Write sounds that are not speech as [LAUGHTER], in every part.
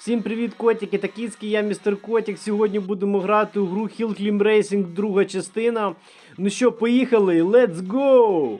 Всім привіт, котики та кіцьки, я містер Котик. Сьогодні будемо грати у гру Hill Climb Racing, друга частина. Ну що, поїхали, let's go!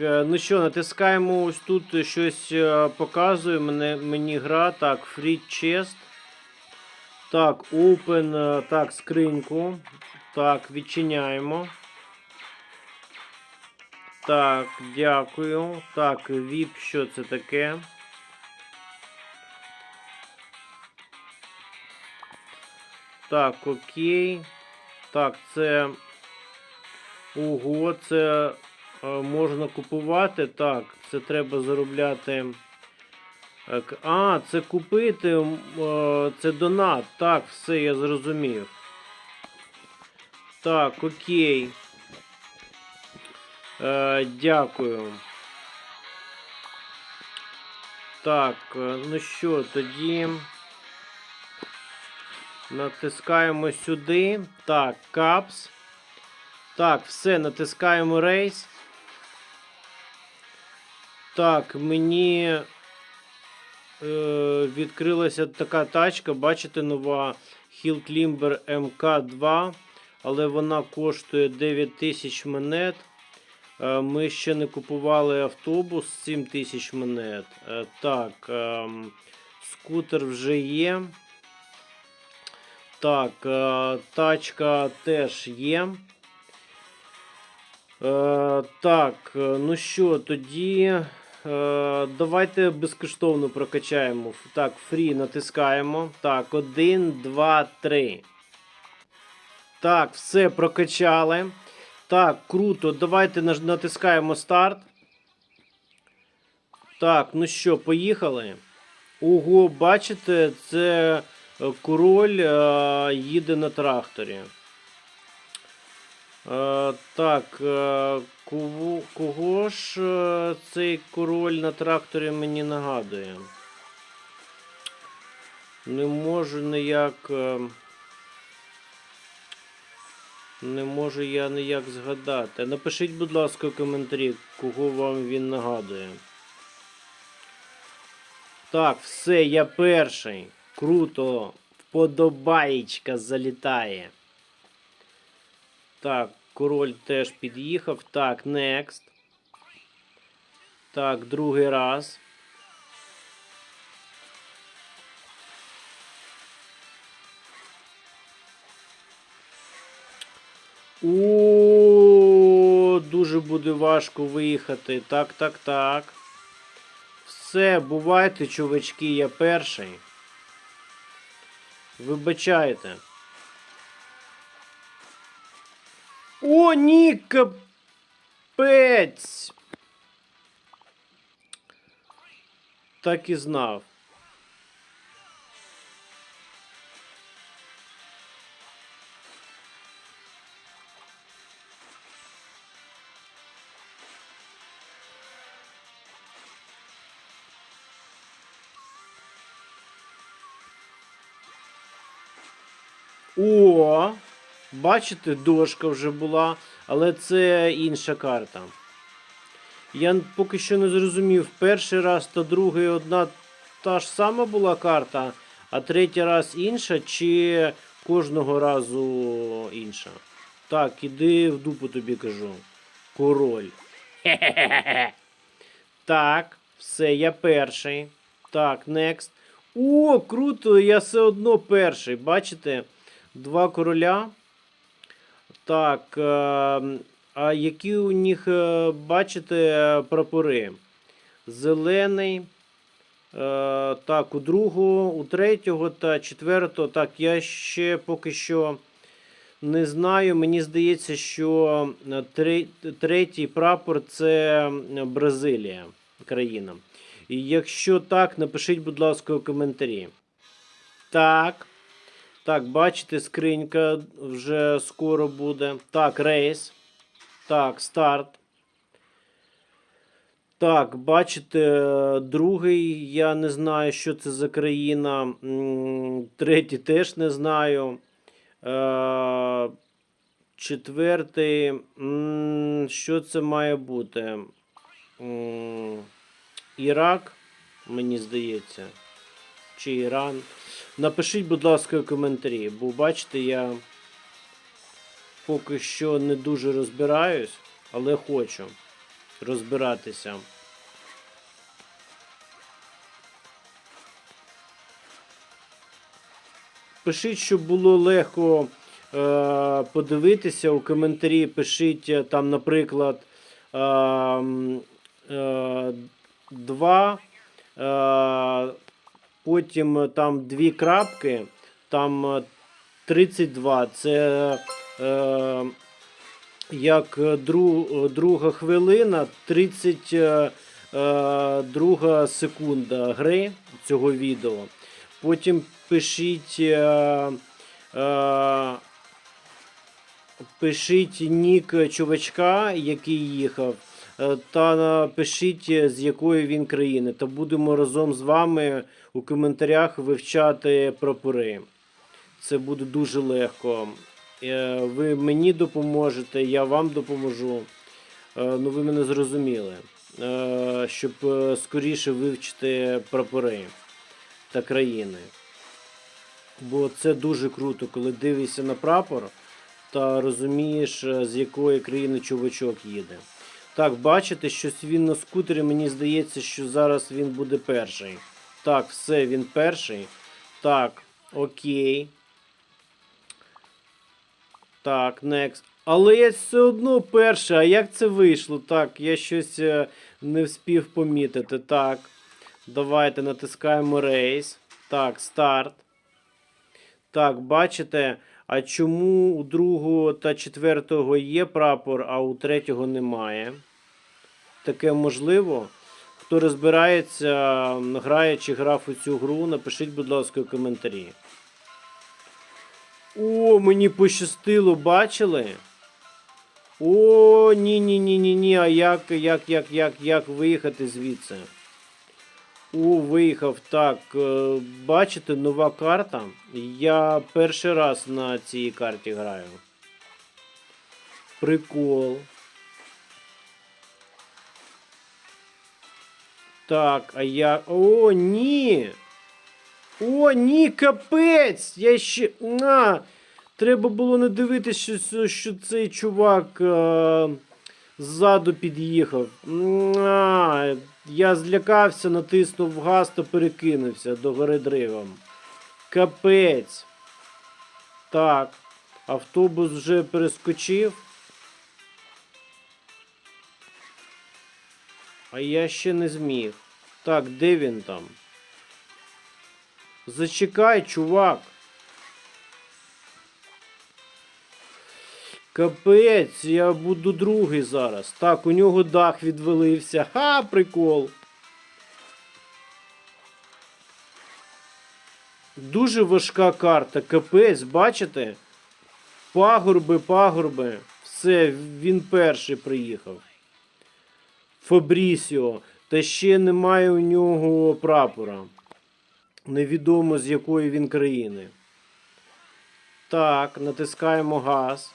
Ну що, натискаємо ось тут щось е, показує мене, мені гра. Так, Free Chest. Так, Open, е, так, скриньку. Так, відчиняємо. Так, дякую. Так, VIP, що це таке? Так, окей. Так, це. Ого, це е, можна купувати. Так, це треба заробляти. е, А, це купити. е, Це донат. Так, все, я зрозумів. Так, окей. Е, дякую. Так, е, ну що, тоді. Натискаємо сюди. Так, капс. Так, все, натискаємо рейс. Так, мені е, відкрилася така тачка, бачите, нова Hill Climber MK2, але вона коштує 9000 монет. Е, ми ще не купували автобус 7000 монет. Е, так, ем, скутер вже є. Так, е, тачка теж є. Е, так, е, ну що, тоді е, давайте безкоштовно прокачаємо. Так, фрі натискаємо. Так, 1, 2, 3. Так, все прокачали. Так, круто. Давайте натискаємо старт. Так, ну що, поїхали. Ого, бачите, це е, король е, їде на тракторі. Е, так, е, кого, кого ж е, цей король на тракторі мені нагадує? Не можу ніяк. Не можу я ніяк згадати. Напишіть, будь ласка, в коментарі, кого вам він нагадує. Так, все, я перший. Круто. Вподобаєчка залітає. Так, король теж під'їхав. Так, next. Так, другий раз. О, дуже буде важко виїхати. Так, так, так. Все, бувайте, чувачки, я перший. Вибачайте. О, ні, капець. Так і знав. О, бачите, дошка вже була, але це інша карта. Я поки що не зрозумів, перший раз та другий одна та ж сама була карта, а третій раз інша, чи кожного разу інша. Так, іди в дупу тобі кажу. Король. Хе-хе-хе. [LAUGHS] Так, все, я перший. Так, next. О, круто, я все одно перший. Бачите? Два короля. Так. Е, а які у них, е, бачите, прапори? Зелений. Е, так, у другого, у третього та четвертого. Так, я ще поки що не знаю. Мені здається, що третій прапор це Бразилія, країна. І якщо так, напишіть, будь ласка, у коментарі. Так. Так, бачите, скринька вже скоро буде. Так, рейс. Так, старт. Так, бачите, другий, я не знаю, що це за країна. Третій теж не знаю. Е, Четвертий. Що це має бути? Ірак, мені здається. Чи Іран. Напишіть, будь ласка, коментарі, бо бачите, я поки що не дуже розбираюсь, але хочу розбиратися. Пишіть, щоб було легко е, подивитися у коментарі. Пишіть е, там, наприклад, е, е, два, е, потім е, там дві крапки, там е, 32. Це е, як е, дру, друга хвилина, 32 друга секунда гри цього відео. Потім пишіть. Е, е, Пишіть нік чувачка, який їхав, е, та напишіть, з якої він країни. Та будемо разом з вами у коментарях вивчати прапори. Це буде дуже легко. Е, Ви мені допоможете, я вам допоможу. Е, Ну, ви мене зрозуміли. Е, Щоб е, скоріше вивчити прапори та країни. Бо це дуже круто, коли дивишся на прапор та розумієш, е, з якої країни чувачок їде. Так, бачите, щось він на скутері, мені здається, що зараз він буде перший. Так, все, він перший. Так, окей. Так, next. Але я все одно перший. А як це вийшло? Так, я щось е, не вспів помітити. Так. Давайте натискаємо рейс. Так, старт. Так, бачите, а чому у другого та четвертого є прапор, а у третього немає? Таке можливо. Хто розбирається, грає чи грав у цю гру, напишіть, будь ласка, у коментарі. О, мені пощастило, бачили? О, ні, ні, ні, ні, ні. А як, як, як, як, як виїхати звідси? О, виїхав. Так, е, бачите, нова карта. Я перший раз на цій карті граю. Прикол. Так, а я. О, ні! О, ні, капець! Я ще. На! Треба було не дивитися, що, що цей чувак е, ззаду під'їхав. А, я злякався, натиснув газ та перекинувся до гори дригом. Капець. Так. Автобус вже перескочив. А я ще не зміг. Так, де він там? Зачекай, чувак. Капець, я буду другий зараз. Так, у нього дах відвалився. Ха, прикол. Дуже важка карта. Капець, бачите? Пагорби, пагорби. Все, він перший приїхав. Фабрісіо. Та ще немає у нього прапора. Невідомо з якої він країни. Так, натискаємо газ.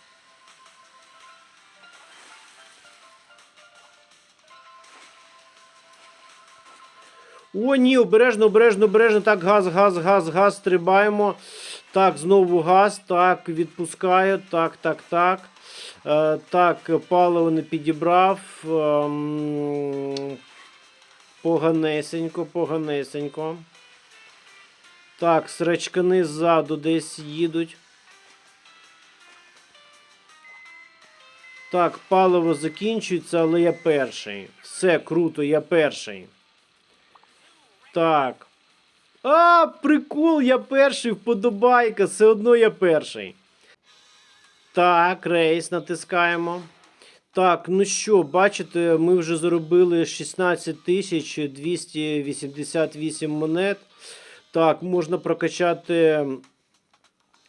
О, ні, обережно, обережно, обережно. Так, газ, газ, газ, газ, стрибаємо. Так, знову газ. Так, відпускаю. Так, так, так. Е, так, паливо не підібрав. Ем, поганесенько, поганесенько. Так, срачкани ззаду десь їдуть. Так, паливо закінчується, але я перший. Все круто, я перший. Так. А, прикол, я перший, вподобайка, все одно я перший. Так, рейс натискаємо. Так, ну що, бачите, ми вже заробили 16 тисяч 288 монет. Так, можна прокачати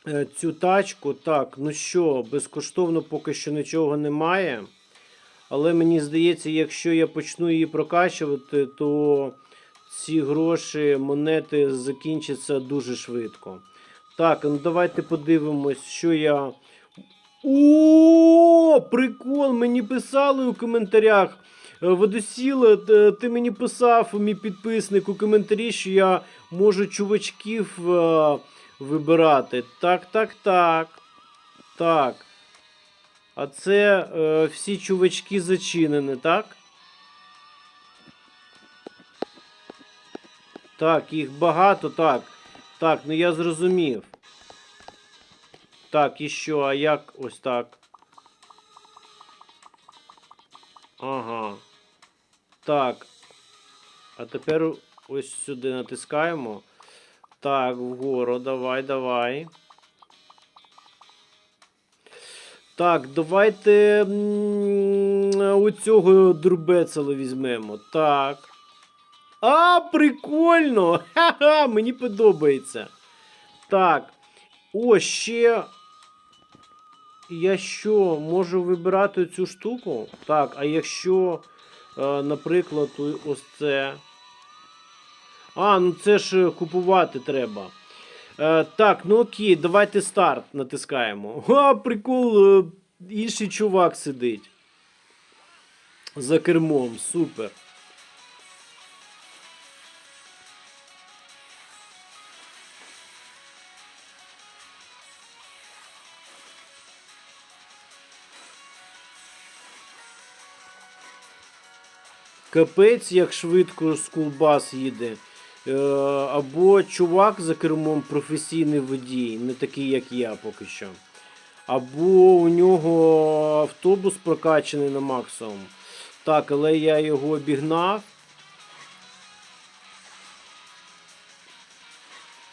е, цю тачку. Так, ну що, безкоштовно поки що нічого немає. Але мені здається, якщо я почну її прокачувати, то ці гроші, монети закінчаться дуже швидко. Так, ну давайте подивимось, що я. О, прикол! Мені писали у коментарях. Е, Водосіле, ти мені писав, мій підписник, у коментарі, що я можу чувачків е, вибирати. Так, так, так. Так. А це е, всі чувачки зачинені, так? Так, їх багато, так. Так, ну я зрозумів. Так, і що, а як ось так? Ага. Так. А тепер ось сюди натискаємо. Так, вгору, давай, давай. Так, давайте у цього дурбецела візьмемо. Так. А, прикольно! [LAUGHS] Ха-ха, мені подобається. Так. О, ще. Я що, можу вибирати цю штуку? Так, а якщо, е, наприклад, ось це. А, ну це ж е, купувати треба. Е, так, ну окей, давайте старт натискаємо. [LAUGHS] А, прикол, інший чувак сидить. За кермом, супер. Капець, як швидко скулбас їде. Е, або чувак за кермом професійний водій, не такий, як я поки що. Або у нього автобус прокачаний на максимум. Так, але я його обігнав.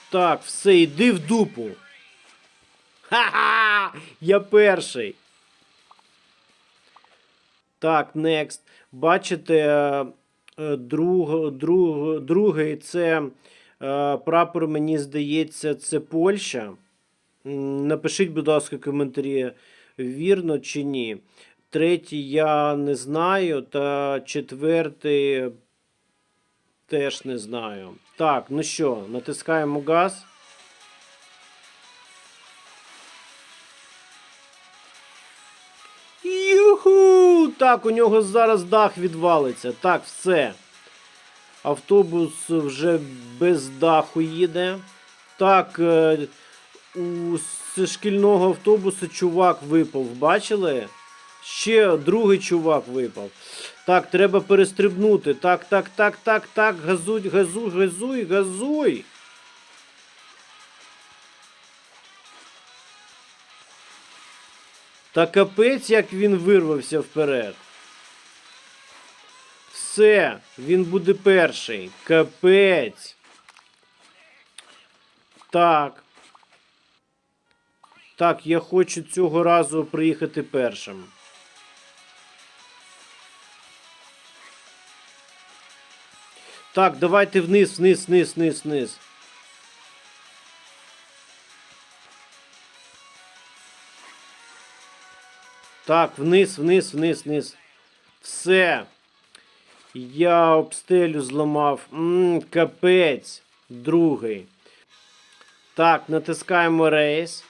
Так, все, йди в дупу. Ха-ха! Я перший. Так, next. Бачите, е, друг, друг, другий це е, прапор, мені здається, це Польща. Напишіть, будь ласка, коментарі, вірно чи ні. Третій я не знаю, та четвертий теж не знаю. Так, ну що, натискаємо газ. Юху! Так, у нього зараз дах відвалиться. Так, все. Автобус вже без даху їде. Так, е, у шкільного автобуса чувак випав. Бачили? Ще другий чувак випав. Так, треба перестрибнути. Так, так, так, так, так. Газуй, газуй, газуй, газуй. Та капець, як він вирвався вперед. Все, він буде перший. Капець. Так. Так, я хочу цього разу приїхати першим. Так, давайте вниз, вниз, вниз, вниз, вниз. Так, вниз, вниз, вниз, вниз. Все. Я обстелю зламав. Ммм, капець. Другий. Так, натискаємо рейс.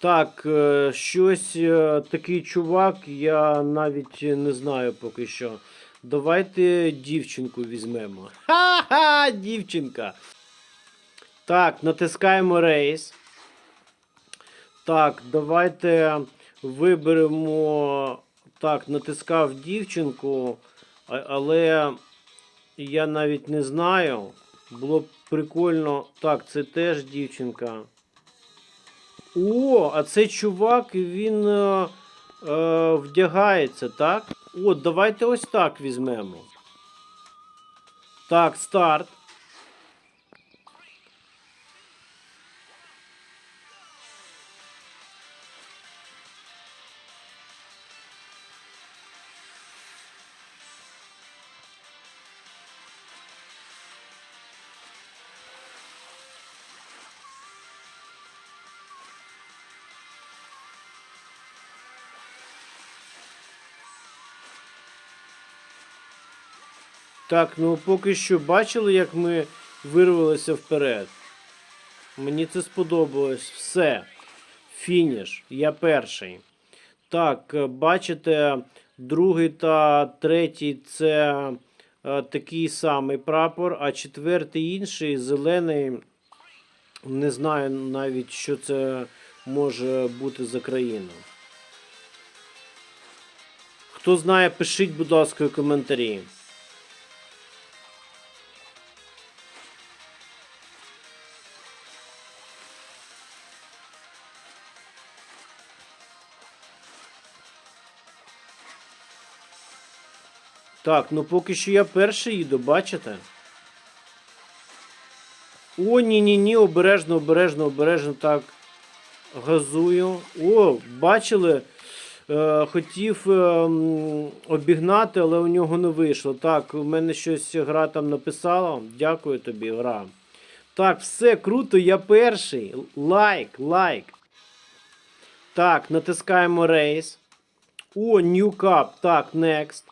Так, е, щось е, такий чувак, я навіть не знаю поки що. Давайте дівчинку візьмемо. [LAUGHS] Ха-ха, дівчинка. Так, натискаємо рейс. Так, давайте виберемо. Так, натискав дівчинку, але я навіть не знаю. Було б прикольно. Так, це теж дівчинка. О, а цей чувак, він е, е, вдягається, так? О, давайте ось так візьмемо. Так, старт. Так, ну поки що бачили, як ми вирвалися вперед. Мені це сподобалось. Все. Фініш. Я перший. Так, е, бачите, другий та третій це е, такий самий прапор, а четвертий інший зелений. Не знаю навіть, що це може бути за країна. Хто знає, пишіть, будь ласка, коментарі. Так, ну поки що я перший їду, бачите? О, ні-ні-ні, обережно, обережно, обережно так. Газую. О, бачили? Е, хотів е, обігнати, але у нього не вийшло. Так, у мене щось гра там написала. Дякую тобі, гра. Так, все круто, я перший. Лайк, лайк. Так, натискаємо рейс. О, New Cup. Так, next.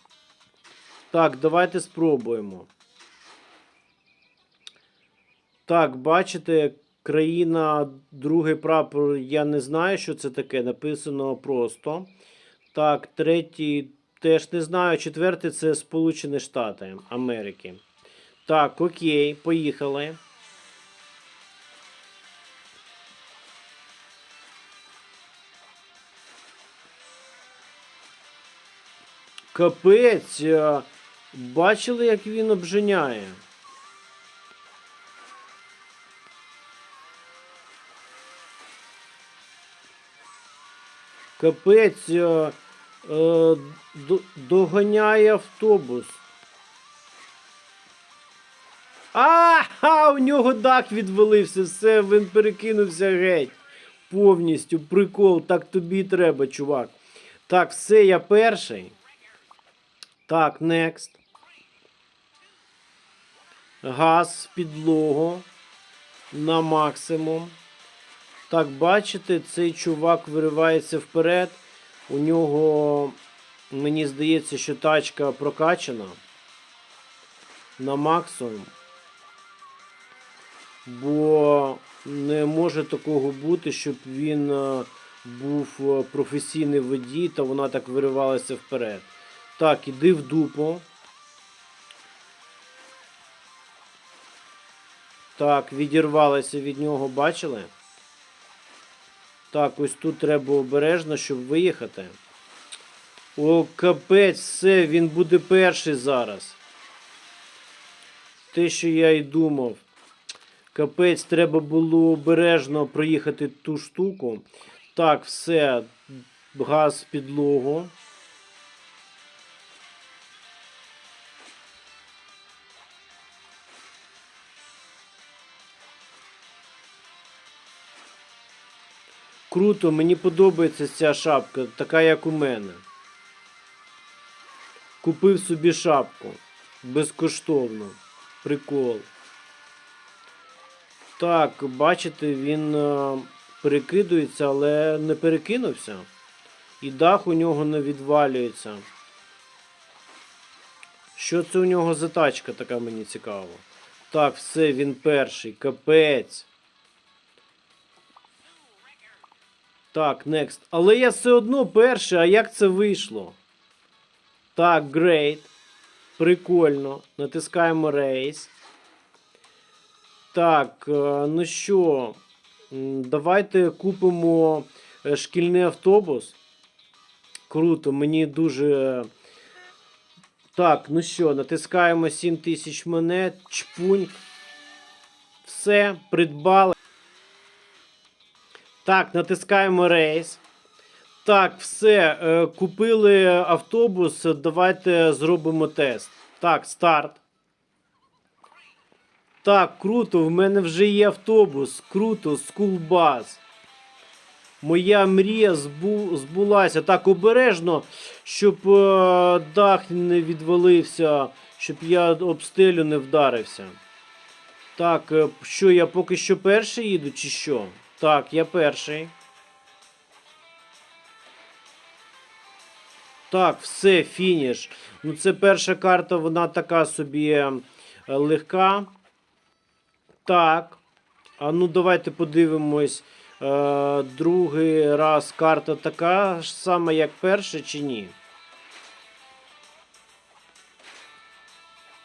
Так, давайте спробуємо. Так, бачите, країна, другий прапор, я не знаю, що це таке. Написано просто. Так, третій теж не знаю. Четвертий це Сполучені Штати Америки. Так, окей, поїхали. Капець. Бачили, як він обженяє? Капець е, е, доганяє автобус. А, ха, у нього дах відвалився, все, він перекинувся геть. Повністю прикол, так тобі треба, чувак. Так, все, я перший. Так, next. Газ в підлогу на максимум. Так, бачите, цей чувак виривається вперед. У нього, мені здається, що тачка прокачана на максимум. Бо не може такого бути, щоб він е, був е, професійний водій та вона так виривалася вперед. Так, іди в дупу. Так, відірвалася від нього, бачили? Так, ось тут треба обережно, щоб виїхати. О, капець, все, він буде перший зараз. Те, що я й думав. Капець, треба було обережно проїхати ту штуку. Так, все, газ підлогу. Круто, мені подобається ця шапка, така як у мене. Купив собі шапку. Безкоштовно. Прикол. Так, бачите, він е, перекидується, але не перекинувся. І дах у нього не відвалюється. Що це у нього за тачка така мені цікаво. Так, все, він перший. Капець. Так, next. Але я все одно перший, а як це вийшло? Так, great. Прикольно. Натискаємо рейс. Так, е, ну що, давайте купимо е, шкільний автобус. Круто, мені дуже. Так, ну що, натискаємо 7000 монет, чпуньк. Все, придбали. Так, натискаємо рейс. Так, все. е, Купили автобус. Давайте зробимо тест. Так, старт. Так, круто, в мене вже є автобус. Круто, скулбас. Моя мрія збу... збулася. Так, обережно, щоб е, дах не відвалився, щоб я об стелю не вдарився. Так, е, що я поки що перший їду, чи що? Так, я перший. Так, все, фініш. Ну, це перша карта, вона така собі е, легка. Так. А ну давайте подивимось. Е, другий раз карта така ж сама, як перша, чи ні?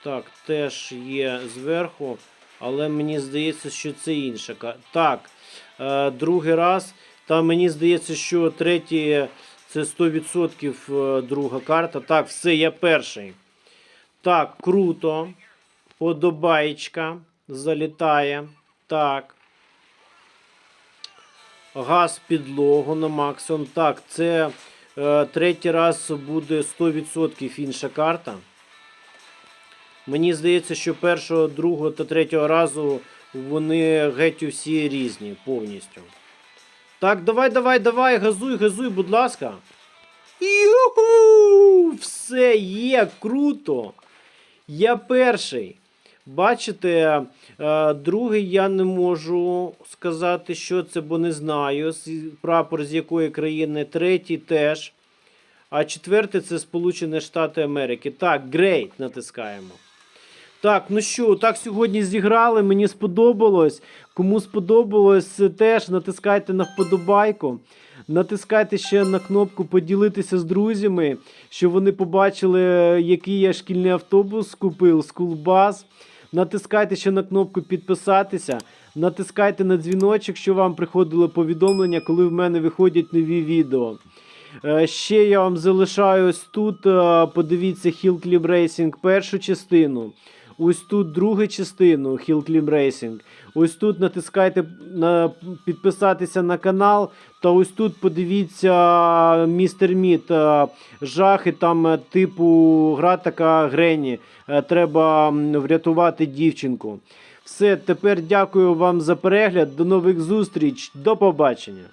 Так, теж є зверху, але мені здається, що це інша карта. Так, другий раз. Та мені здається, що третій це 100% е, друга карта. Так, все, я перший. Так, круто. Подобаєчка. Залітає. Так. Газ підлогу на максимум. Так, це е, третій раз буде 100% інша карта. Мені здається, що першого, другого та третього разу вони геть усі різні повністю. Так, давай, давай, давай, газуй, газуй, будь ласка. Юху! Все є, круто. Я перший. Бачите, е, другий я не можу сказати, що це, бо не знаю. Прапор з якої країни, третій теж. А четвертий це Сполучені Штати Америки. Так, Great натискаємо. Так, ну що, так сьогодні зіграли. Мені сподобалось. Кому сподобалось, теж натискайте на вподобайку. Натискайте ще на кнопку поділитися з друзями, щоб вони побачили, який я шкільний автобус купив, скулбас. Натискайте ще на кнопку підписатися. Натискайте на дзвіночок, щоб вам приходило повідомлення, коли в мене виходять нові відео. Е, Ще я вам залишаю тут. е, Подивіться Hill Clip Racing першу частину. Ось тут другу частину Hill Clip Racing. Ось тут натискайте на підписатися на канал. Та ось тут подивіться Містер Міт. е, Жахи там е, типу гра така Грені. Е, Треба врятувати дівчинку. Все, тепер дякую вам за перегляд. До нових зустріч. До побачення.